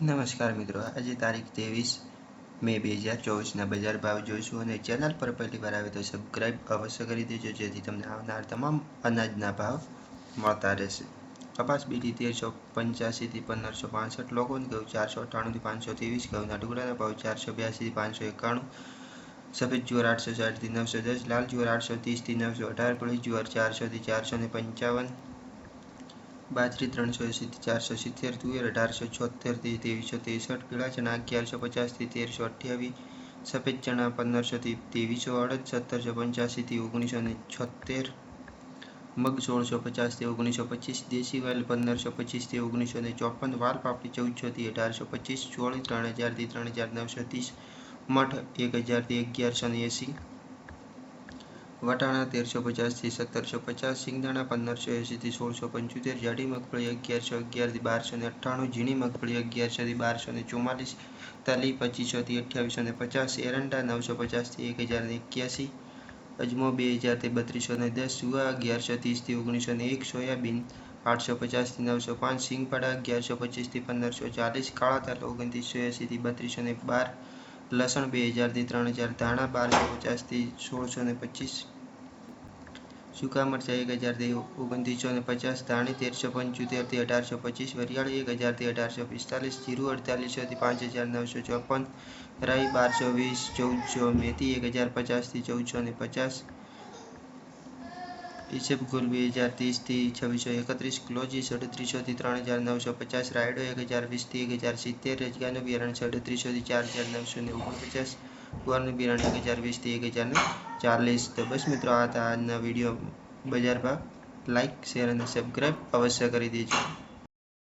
નમસ્કાર મિત્રો, આજે તારીખ ત્રેવીસ મે બે હજાર ચોવીસના બજાર ભાવ જોઈશું અને ચેનલ પર પહેલી વાર આવે તો સબસ્ક્રાઈબ અવશ્ય કરી દેજો, જેથી તમને આવનાર તમામ અનાજના ભાવ મળતા રહેશે. કપાસ બીટી તેરસો પંચ્યાસીથી પંદરસો પાસઠ, લોકોને ઘઉં ચારસો અઠ્ઠાણુંથી પાંચસો ત્રેવીસ, ઘઉંના ટુકડાના ભાવ ચારસો બ્યાસીથી પાંચસો એકાણું, સફેદ જુવાર આઠસો સાઠથી નવસો દસ, લાલ જુવાર આઠસો ત્રીસથી નવસો અઢાર પડી જુવાર ચારસોથી ચારસો ને પંચાવન બાજરી ત્રણસો એંસીથી ચારસો સિત્તેર, તુવેર અઢારસો છોતેરથી ત્રેવીસો ત્રેસઠ પીળા ચણા અગિયારસો પચાસથી તેરસો અઠ્યાવીસ, સફેદ ચણા પંદરસોથી ત્રેવીસો અડદ, સત્તરસો પંચ્યાસીથી ઓગણીસો ને છોતેર, મગ સોળસો પચાસથી ઓગણીસો પચીસ, દેશી વાલ પંદરસો પચીસથી ઓગણીસો ને ચોપન, વાલ પાપડી ચૌદસોથી અઢારસો પચીસ, ચોળી ત્રણ હજારથી ત્રણ હજાર નવસો ત્રીસ, મઠ એક હજારથી અગિયારસો ને એંસી વટાણા તેરસો પચાસથી સત્તરસો પચાસ સિંગદાણા પંદરસો એંસીથી સોળસો પંચોતેર, જાડી મગફળી અગિયારસો અગિયારથી બારસો ને અઠ્ઠાણું, ઝીણી મગફળી અગિયારસોથી બારસો ને ચુમ્માલીસ તલી પચીસોથી અઠ્યાવીસો ને પચાસ, એરંડા નવસો પચાસથી એક હજાર ને એક્યાસી, અજમો બે હજારથી બત્રીસો ને દસ સુવા અગિયારસો ત્રીસથી ઓગણીસો ને એક, સોયાબીન આઠસો પચાસથી નવસો પાંચ સિંગપાડા અગિયારસો પચીસથી પંદરસો ચાલીસ, કાળા તલ ઓગણત્રીસો એંસીથી બત્રીસો ને બાર લસણ બે હજારથી ત્રણ હજાર, ધાણા બારસો પચાસથી સોળસો ને પચીસ, સૂકા મરચાં એક હજારથી ઓગણત્રીસો ને પચાસ, ધાણી તેરસો પંચોતેરથી અઢારસો પચીસ, વરિયાળી એક હજારથી અઢારસો પિસ્તાલીસ, જીરું અડતાલીસોથી પાંચ હજાર નવસો ચોપન, રાઈ બારસો વીસ, ચૌદસો મેથી એક હજાર પચાસથી ચૌદસો ને પચાસ ઈસબગુલ બે હજાર ત્રીસથી છવ્વીસો એકત્રીસ, ક્લોજી સાડત્રીસોથી ત્રણ હજાર નવસો પચાસ, રાયડો એક હજાર વીસથી એક હજાર સિત્તેર, રજગાનું બિયારણ સાડત્રીસોથી ચાર હજાર નવસો ને ઓગણપચાસ, ગુવારનું બિયારણ એક હજાર વીસથી એક હજાર ચાલીસ. તો બસ મિત્રો, આ હતા આજના વીડિયો બજાર ભાવ. લાઇક શેર અને સબસ્ક્રાઈબ અવશ્ય કરી દેજો.